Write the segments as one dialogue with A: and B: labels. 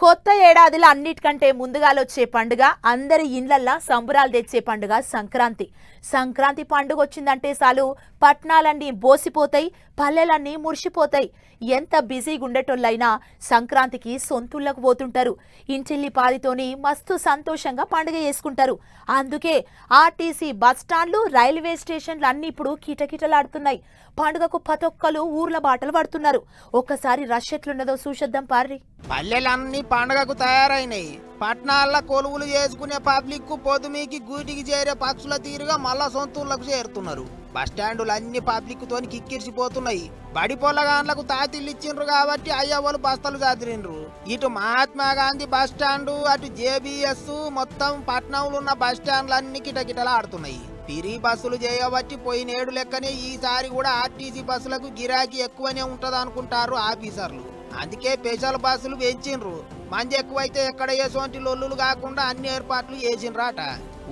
A: కొత్త ఏడాదిలో అన్నిటికంటే ముందుగాలొచ్చే పండుగ అందరి ఇండ్లల్లా సంబరాలు తెచ్చే పండుగ సంక్రాంతి. సంక్రాంతి పండుగ వచ్చిందంటే చాలు పట్నాలన్నీ బోసిపోతాయి పల్లెలన్నీ మురిసిపోతాయి. ఎంత బిజీగా ఉండేటోళ్ళైనా సంక్రాంతికి సొంతుళ్ళకు పోతుంటారు. ఇంటిల్లి పాదితోని మస్తు సంతోషంగా పండుగ చేసుకుంటారు. అందుకే ఆర్టీసీ బస్ స్టాండ్లు రైల్వే స్టేషన్లు అన్నీ ఇప్పుడు కిటకిటలాడుతున్నాయి. పండుగకు ప్రతి ఒక్కరు ఊర్ల బాటలు పడుతున్నారు. ఒక్కసారి రష్ ఎట్లున్నదో చూసేద్దాం పార్రి.
B: పల్లెలన్నీ పండగకు తయారైనాయి. పట్టణాల్లో కొలువులు చేసుకునే పబ్లిక్ పొద్దుమీకి గూటికి చేరే పక్షుల తీరుగా మళ్ళా సొంతూర్లకు చేరుతున్నారు. బస్టాండులు అన్ని పబ్లిక్ తోని కిక్కిరిసిపోతున్నాయి. బడి పొల్లగాన్లకు తాతిళ్ళు ఇచ్చిండ్రు కాబట్టి అయ్యవాళ్ళు బస్తలు చాదిరిండ్రు. ఇటు మహాత్మా గాంధీ బస్ అటు జేబిఎస్ మొత్తం పట్నంలో ఉన్న బస్ స్టాండ్లు అన్ని కిటకిటలాడుతున్నాయి. పిరి బస్సులు చేయబట్టి పోయినేడు లెక్కనే ఈసారి కూడా ఆర్టీసీ బస్సులకు గిరాకీ ఎక్కువనే ఉంటది అనుకుంటారు ఆఫీసర్లు. అందుకే స్పెషల్ బస్సులు పెంచిండ్రు. మంది ఎక్కువైతే ఎక్కడ ఎటువంటి లొల్లులు కాకుండా అన్ని ఏర్పాట్లు చేసిండ్రాట.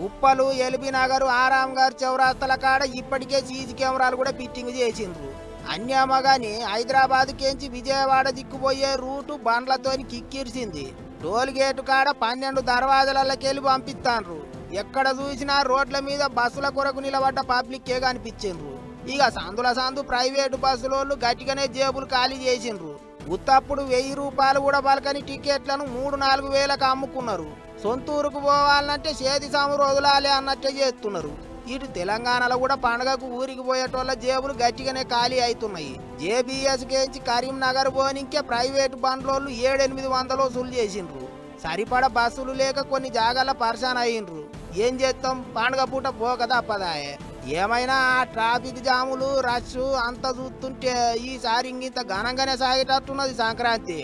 B: ఉప్పలు ఎల్బీ నగర్ ఆరాం గారు చౌరాస్తల కాడ ఇప్పటికే సీసీ కెమెరాలు కూడా ఫిట్టింగ్ చేసిండ్రు. అన్యామ గాని హైదరాబాద్ కేంచి విజయవాడ దిక్కుపోయే రూటు బండ్లతోని కిక్కిరిసింది. టోల్ గేటు కాడ పన్నెండు దర్వాజలకెళ్ళి పంపిస్తాండ్రు. ఎక్కడ చూసినా రోడ్ల మీద బస్సుల కొరకు నిలబడ్డ పబ్లిక్కే కనిపించిండ్రు. ఇక సందుల సందు ప్రైవేటు బస్సులోళ్ళు గట్టిగానే జేబులు ఖాళీ చేసిండ్రు. ఉత్తప్పుడు వెయ్యి రూపాయలు కూడా పలకని టికెట్లను మూడు నాలుగు వేలకు అమ్ముకున్నారు. సొంతూరుకు పోవాలంటే చేతి సాము వదలాలి అన్నట్టే చేస్తున్నారు. ఇటు తెలంగాణలో కూడా పండగకు ఊరికి పోయేటోళ్ళ జేబులు గట్టిగానే ఖాళీ అవుతున్నాయి జేబీఎస్ కేంచి కరీంనగర్ పోనికే ప్రైవేటు బండ్లోళ్ళు ఏడెనిమిది వందలు వసూలు చేసిండ్రు. సరిపడ బస్సులు లేక కొన్ని జాగాల పర్సన్ అయ్యిండ్రు. ఏం చేస్తాం? పండగ పూట పోక తప్పదాయే. ఏమైనా ట్రాఫిక్ జాములు రష్ అంతా చూస్తుంటే ఈసారి ఇంత ఘనంగానే సాగేటట్టున్నది సంక్రాంతి.